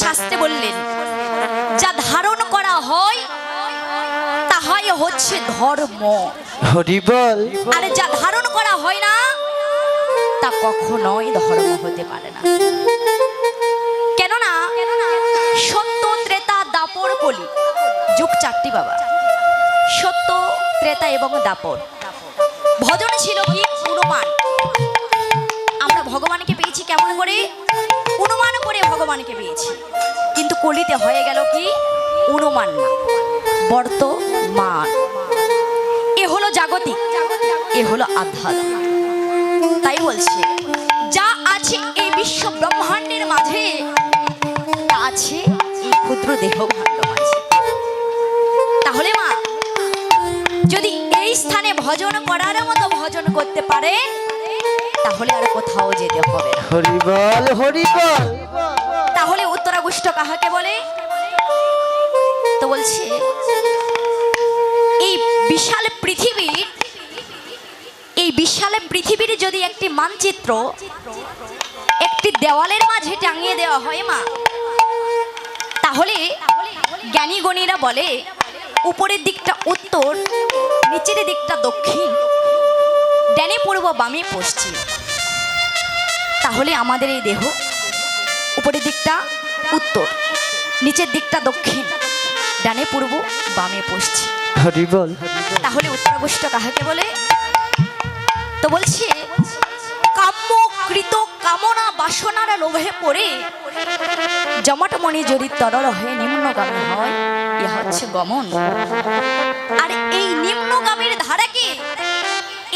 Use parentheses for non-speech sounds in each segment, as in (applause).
শাস্ত্রে বললেন যা ধারণ করা হয় তাহাই হচ্ছে ধর্ম। হরি বল। আর যা ধারণ করা হয় না তা কখনোই ধর্ম হতে পারে না। কেননা সত্য ত্রেতা দাপর কলি যুগ চারটি বাবা। সত্য ত্রেতা এবং দাপর। ভজন ছিল কি অনুমান আমরা ভগবানকে পেয়েছি কেমন করে? ভগবানকে পেয়েছি। কিন্তু কলিতে হয়ে গেল কি? অনুমান না। বর্তমান এ হলো জাগতিক, এ হলো আধ্যাত্মিক। তাই বলছে, যা আছে এই বিশ্ব ব্রহ্মাণ্ডের মাঝে আছে ক্ষুদ্র দেহ ভাণ্ড মাঝে। তাহলে মা, যদি এই স্থানে ভজন করার মতো ভজন করতে পারে তাহলে আর কোথাও যেতে হবে না। হরি বল হরি বল তাহলে উত্তরাগুষ্ট কাহাকে বলে? তো বলছে এই বিশাল পৃথিবীর এই বিশাল পৃথিবীর যদি একটি মানচিত্র একটি দেওয়ালের মাঝে টাঙিয়ে দেওয়া হয় মা তাহলে জ্ঞানী গণীরা বলে উপরের দিকটা উত্তর নিচের দিকটা দক্ষিণ ডানে পূর্ব বামে পশ্চিম। তাহলে আমাদের এই দেহ উপরের দিকটা উত্তর নিচের দিকটা দক্ষিণ ডানে পূর্ব বামে পশ্চিম। হরি বল। তাহলে উত্তরাগোষ্ঠ কাহাকে বলে? তো বলছে কাম্য কৃত কামনা বাসনার লোভে পড়ে জমাটমণি যদি তরল হয়ে নিম্নগামী হয় ইহা হচ্ছে গমন। আর এই নিম্নগামীর ধারাকে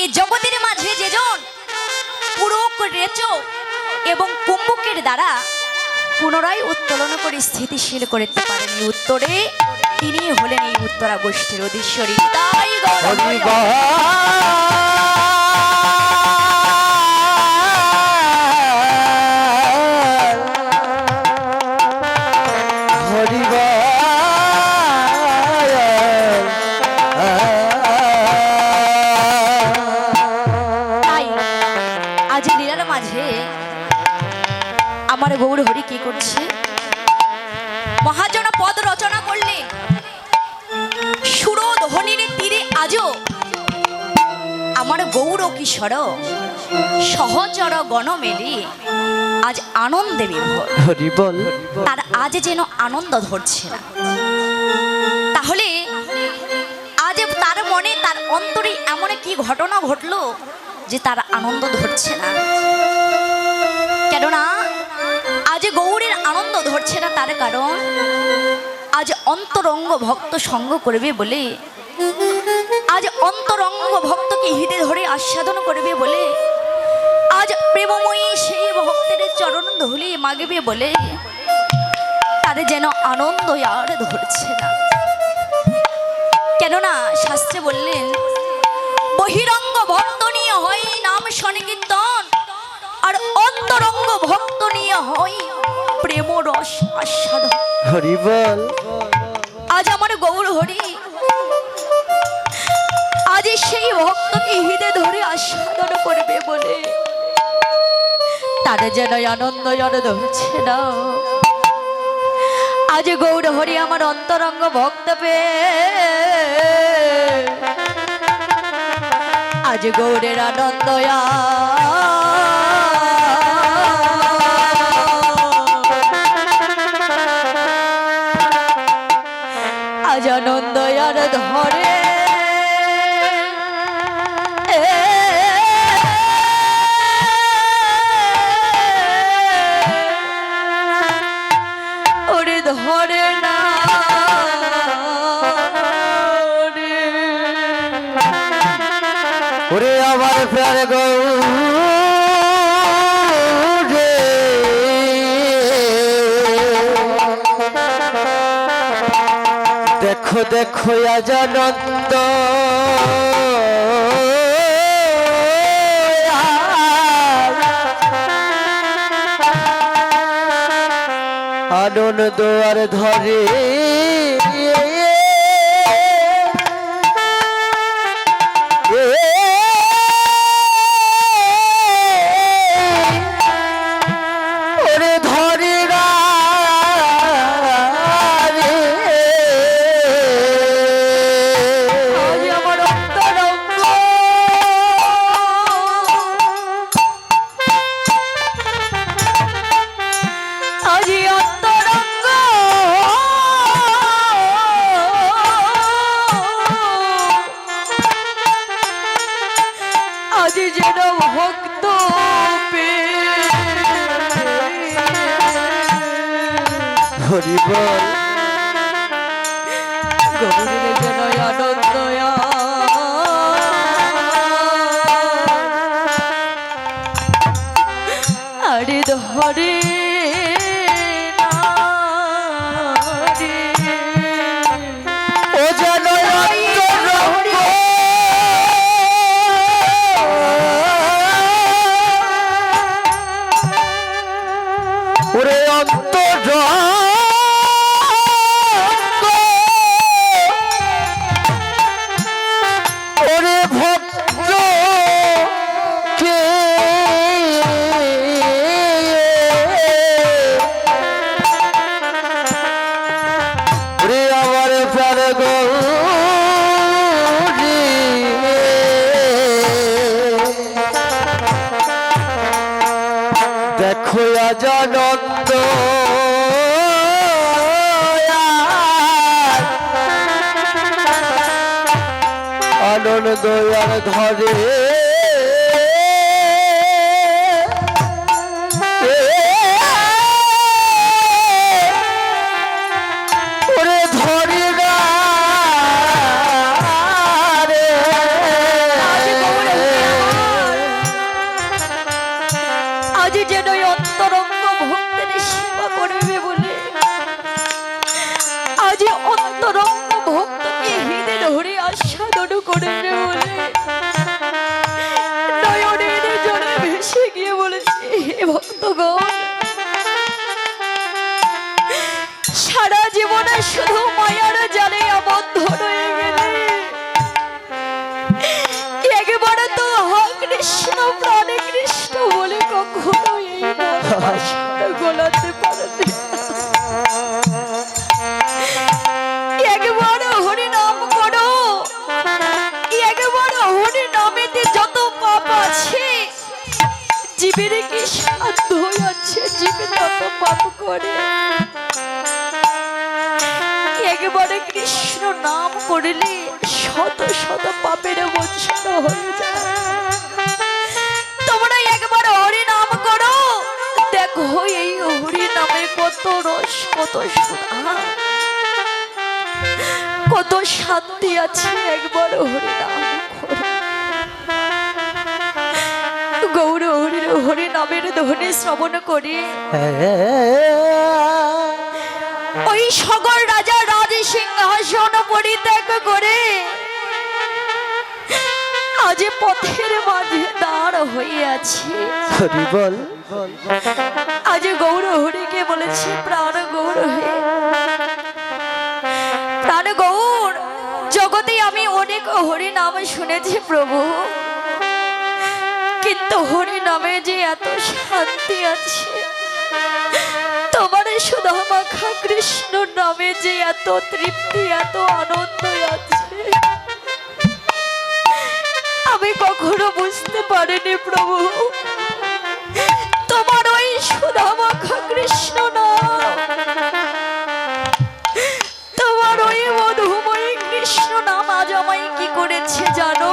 এই জগতের মাঝে যেজন পুরক রেচক এবং কুম্ভকের দ্বারা পুনরায় উত্তোলন করে স্থিতিশীল করতে পারেন। উত্তরে তিনি হলেন এই উত্তরা গোষ্ঠীর অধীশ্বরী। তাই আমার কিশোর সহচর গণ মেলে আজ আনন্দে বিভোর বল। তার আজ যেন আনন্দ ধরছে না। তাহলে আজ তার মনে তার অন্তরে এমন কি ঘটনা ঘটলো যে তার আনন্দ ধরছে না। কেননা আজ গৌরের আনন্দ ধরছে না তার কারণ আজ অন্তরঙ্গ ভক্ত সঙ্গ করবে বলে আজ অন্তরঙ্গ ভক্তকে হৃদে ধরে আস্বাদন করবে বলে আজ প্রেমময়ী সেই ভক্তের চরণ ধুলি মাগবে বলে তার যেন আনন্দ আর ধরছে না। কেননা শাস্ত্রে বললেন বহিরঙ্গ ভক্ত নিয়ে হয় নাম সংকীর্তন আর অন্তরঙ্গ ভক্ত নিয়ে হয় প্রেম রস আস্বাদন। হরি বল আজ আমার গৌর হরি আজ সেই ভক্তকে হৃদে ধরে আস্বাদন করবে বলে। তার যেন আনন্দ যেন ধরছে না। আজ গৌর হরি আমার অন্তরঙ্গ ভক্ত পেয়ে আজ গৌরের আনন্দ আজ আনন্দ দেখো আনন্দ আনন্দ আর ধরে ভক্ত পে। হরি আজ আনন্দ আনন্দ ধরে আছে। জীবের কি সাধ্য আছে? জীবে তত পাপ করে। একবারে কৃষ্ণ নাম করলে শত শত পাপের মোচন হয়ে যায়। তোমরা একবার হরি নাম করো। দেখো এই হরি নামে কত রস, কত কত শান্তি আছে একবার হরি নাম করো। হরি নামের ধ্বনি শ্রবণ করে। ওই সগর রাজা রাজ সিংহাসন পরিত্যাগ করে আজ পথের মাঝে দাঁড় আছে হরি বল। আজ গৌর হরিকে বলেছি প্রাণ গৌর হে। প্রাণ গৌর জগতে আমি অনেক হরি নাম শুনেছি প্রভু। কিন্তু হরি নামে যে এত শান্তি আছে। তোমার সুধা মাখা কৃষ্ণ নামে যে এত তৃপ্তি, এত আনন্দ আছে। আমি কখনো বুঝতে পারিনি প্রভু। তোমার ওই সুধা মাখা কৃষ্ণ নাম। তোমার ওই মধুময়ী কৃষ্ণ নাম আজ আমায় কি করেছে জানো?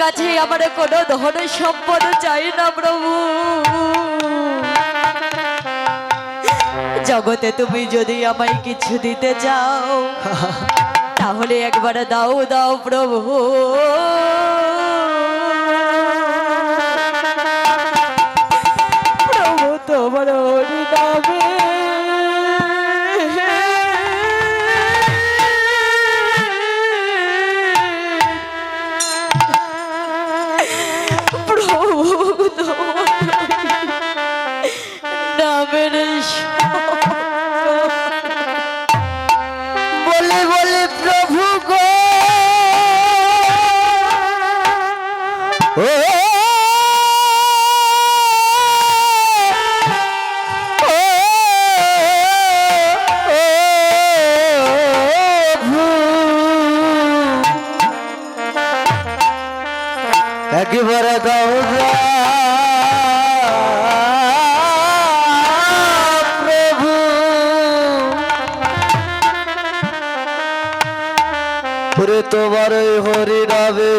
কাছে আমার কোনো ধন সম্পদ চাই না প্রভু। জগতে তুমি যদি আমায় কিছু দিতে চাও (laughs) তাহলে একবার দাও দাও প্রভু। প্রভু বর দাও প্রভু। ওরে তোমার হরি নামে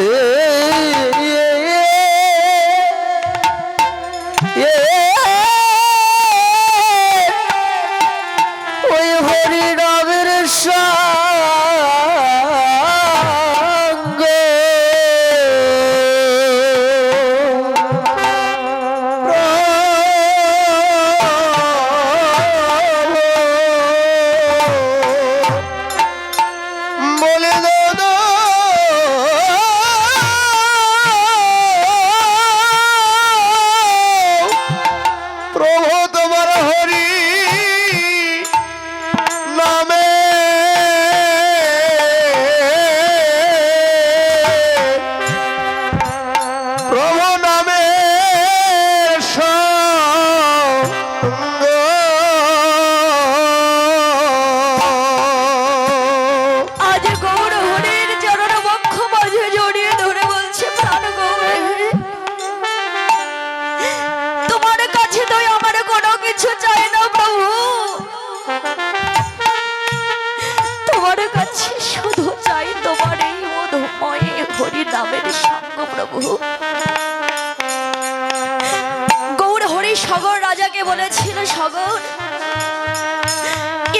সগর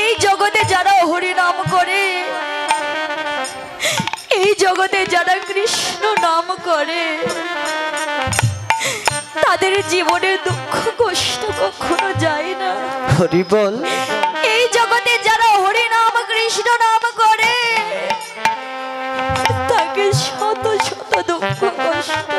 এই জগতে যারা হরি নাম করে এই জগতে যারা কৃষ্ণ নাম করে তাদের জীবনের দুঃখ কষ্ট কখনো যায় না। হরি বল। এই জগতে যারা হরি নাম কৃষ্ণ নাম করে তাকে শত শত দুঃখ কষ্ট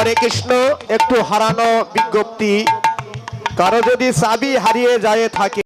হরে কৃষ্ণ একটু হারানো বিজ্ঞপ্তি। কারও যদি চাবি হারিয়ে যায় থাকে